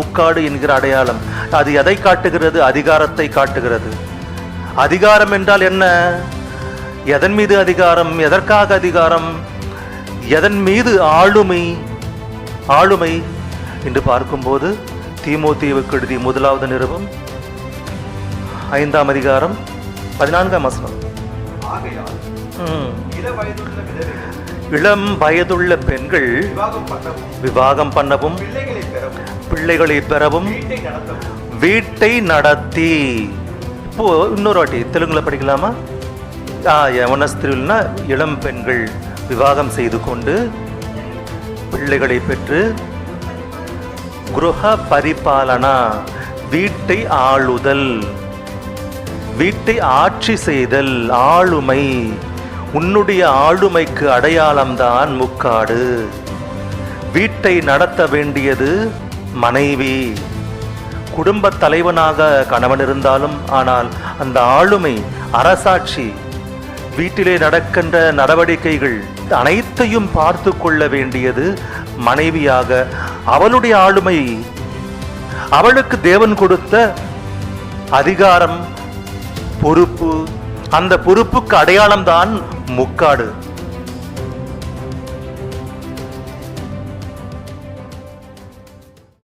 முக்காடு என்கிற அடையாளம். அது எதை காட்டுகிறது? அதிகாரத்தை காட்டுகிறது. அதிகாரம் என்றால் என்ன? எதன் மீது அதிகாரம்? எதற்காக அதிகாரம்? எதன் மீது ஆளுமை? ஆளுமை என்று பார்க்கும்போது தீமோத்தேவுக்கு எழுதிய முதலாவது நிருபம் ஐந்தாம் அதிகாரம் பதினான்காம் வசனம். இளம் வயதுள்ள பெண்கள் விவாகம் பண்ணவும் பிள்ளைகளை பெறவும் வீட்டை நடத்தி. இப்போ இன்னொரு வாட்டி தெலுங்குல படிக்கலாமா? ஆ யவனஸ்திரில்னா இளம் பெண்கள் விவாகம் செய்து கொண்டு பிள்ளைகளை பெற்று குருஹ பரிபாலனா வீட்டை ஆளுதல் வீட்டை ஆட்சி செய்தல் ஆளுமை உன்னுடைய ஆளுமைக்கு அடையாளம்தான் முக்காடு. வீட்டை நடத்த வேண்டியது மனைவி. குடும்ப தலைவனாக கணவன் இருந்தாலும் ஆனால் அந்த ஆளுமை அரசாட்சி வீட்டிலே நடக்கின்ற நடவடிக்கைகள் அனைத்தையும் பார்த்து கொள்ள வேண்டியது மனைவியாக அவளுடைய ஆளுமை. அவளுக்கு தேவன் கொடுத்த அதிகாரம் பொறுப்பு அந்த பொறுப்புக்கு அடையாளம்தான் முக்காடு.